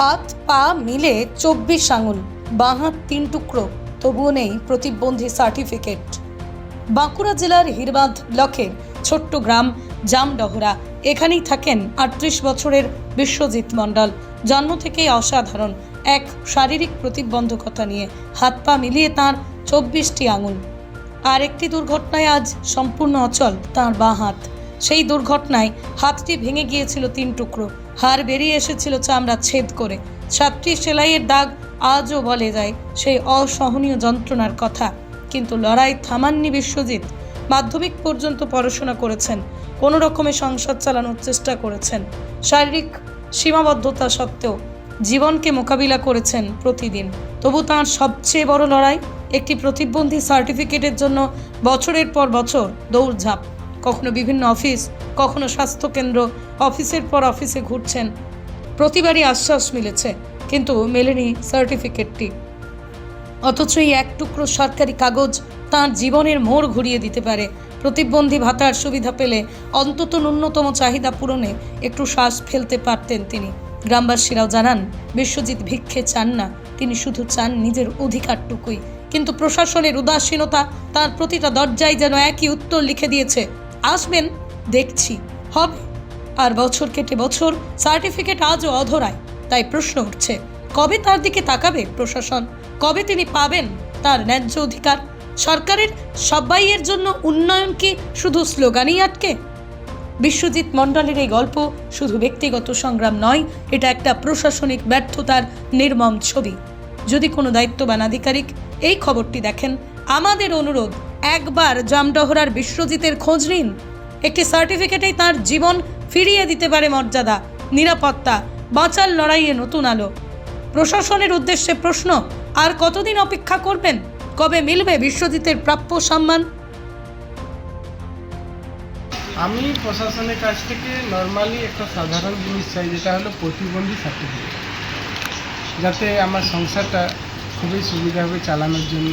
হাত, পা মিলে চব্বিশ আঙুল, বাঁ হাত তিন টুকরো, তবুও নেই প্রতিবন্ধী সার্টিফিকেট। বাঁকুড়া জেলার হিরবাঁধ ব্লকের ছোট্ট গ্রাম জামডহরা, এখানেই থাকেন আটত্রিশ বছরের বিশ্বজিৎ মণ্ডল, জন্ম থেকেই অসাধারণ, এক শারীরিক প্রতিবন্ধকতা নিয়ে হাত, পা মিলিয়ে তাঁর চব্বিশটি আঙুল। আর একটি দুর্ঘটনায় আজ সম্পূর্ণ অচল তাঁর বাঁ হাত। সেই দুর্ঘটনায় হাতটি ভেঙে গিয়েছিল তিন টুকরো। হাড় বেরিয়ে এসেছিল চামড়া ছেদ করে। সাতটি সেলাইয়ের দাগ আজও বলে যায় সেই অসহনীয় যন্ত্রণার কথা। কিন্তু লড়াই থামাননি বিশ্বজিৎ। মাধ্যমিক পর্যন্ত পড়াশোনা করেছেন, কোনো রকমে সংসার চালানোর চেষ্টা করেছেন। শারীরিক সীমাবদ্ধতা সত্ত্বেও জীবনকে মোকাবিলা করেছেন প্রতিদিন। তবু তাঁর সবচেয়ে বড় লড়াই একটি প্রতিবন্ধী সার্টিফিকেটের জন্য বছরের পর বছর দৌড়ঝাঁপ। কখনো বিভিন্ন অফিস, কখনো স্বাস্থ্যকেন্দ্র, অফিসের পর অফিসে ঘুরছেন। প্রতিবারই আশ্বাস মিলেছে, কিন্তু মেলেনি সার্টিফিকেটটি। অথচ এই এক টুকরো সরকারি কাগজ তার জীবনের মোড় ঘুরিয়ে দিতে পারে। প্রতিবন্ধী ভাতার সুবিধা পেলে অন্তত ন্যূনতম চাহিদা পূরণে একটু শ্বাস ফেলতে পারতেন তিনি। গ্রামবাসীরাও জানান, বিশ্বজিৎ ভিক্ষে চান না, তিনি শুধু চান নিজের অধিকারটুকুই। কিন্তু প্রশাসনের উদাসীনতা তার প্রতিটা দরজায় যেন একই উত্তর লিখে দিয়েছে। আসবেন, দেখছি। হবে। আর বছর কেটে বছর, সার্টিফিকেট আজও অধরায়, তাই প্রশ্ন উঠছে। কবে তার দিকে তাকাবে প্রশাসন? কবে তিনি পাবেন তার ন্যায্য অধিকার? সরকারের সবাইয়ের জন্য উন্নয়ন কি শুধু স্লোগানই আটকে? বিশ্বজিৎ মণ্ডলের এই গল্প শুধু ব্যক্তিগত সংগ্রাম নয়, এটা একটা প্রশাসনিক ব্যর্থতার নির্মম ছবি। যদি কোনো দায়িত্ববান আধিকারিক এই খবরটি দেখেন, আমাদের অনুরোধ একবার জামডহরার বিশ্বজিতের খোঁজ নিন। একটি সার্টিফিকেটেই তার জীবন ফিরিয়ে দিতে পারে মর্যাদা, নিরাপত্তা, বাঁচার লড়াইয়ে নতুন আলো। প্রশাসনের উদ্দেশ্যে প্রশ্ন, আর কতদিন অপেক্ষা করবেন? কবে মিলবে বিশ্বজিতের প্রাপ্য সম্মান? আমি প্রশাসনের কাছ থেকে নর্মালি একটা সাধারণ জিনিস চাই, যেটা হলো প্রতিবন্ধী সার্টিফিকেট যাতে আমার সংসারটা খুবই সুবিধাভাবে চালানোর জন্য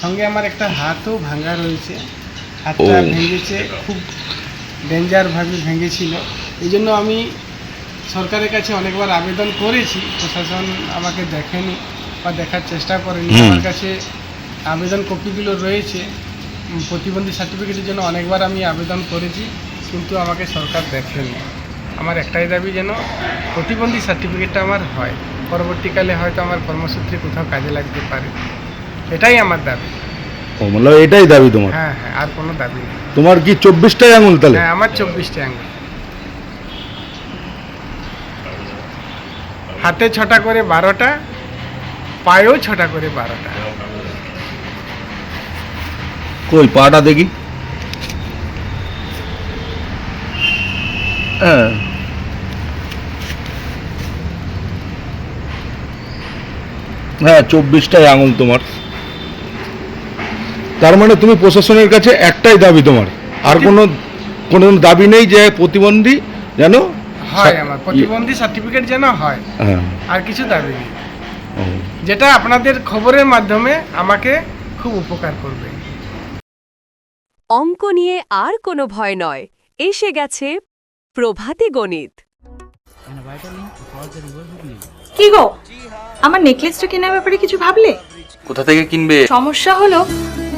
সঙ্গে আমার একটা হাতও ভাঙা রয়েছে। হাতটা ভেঙেছে খুব ডেঞ্জারভাবে ভেঙেছিল। এই জন্য আমি সরকারের কাছে অনেকবার আবেদন করেছি প্রশাসন আমাকে দেখেনি বা দেখার চেষ্টা করেনি। আমার কাছে আবেদন কপিগুলো রয়েছে। প্রতিবন্ধী সার্টিফিকেটের জন্য অনেকবার আমি আবেদন করেছি কিন্তু আমাকে সরকার দেখেনি। আমার একটাই দাবি যেন প্রতিবন্ধী সার্টিফিকেটটা আমার হয়। পরবর্তীকালে হয়তো আমার কর্মসূত্রে কোথাও কাজে লাগতে পারে। এটাই আমার দাবি। ও মানে এটাই দাবি তোমার? হ্যাঁ হ্যাঁ আর কোনো দাবি নেই। তোমার কি চব্বিশটাই আঙুল তাহলে? হ্যাঁ আমার চব্বিশটা আঙ্গুল হাতে ছটা করে বারোটা পায়েও ছটা করে বারোটা। কই পাটা দেখি। হ্যাঁ। হ্যাঁ চব্বিশটাই আঙুল তোমার। তার মানে তুমি প্রশাসনের কাছে একটাই দাবি তোমার। আর কোনো কোনো দাবি নেই যে প্রতিবন্ধী যেন হয় আমার। প্রতিবন্ধী সার্টিফিকেট যেন হয়। হ্যাঁ। আর কিছু দাবি নেই। যেটা আপনাদের খবরের মাধ্যমে আমাকে খুব উপকার করবে। অঙ্ক নিয়ে আর কোনো ভয় নয়। এসে গেছে প্রভাতী গণিত। কি গো? আমার নেকলেসটা কেনার ব্যাপারে কিছু ভাবলে? কোথা থেকে কিনবে? সমস্যা হলো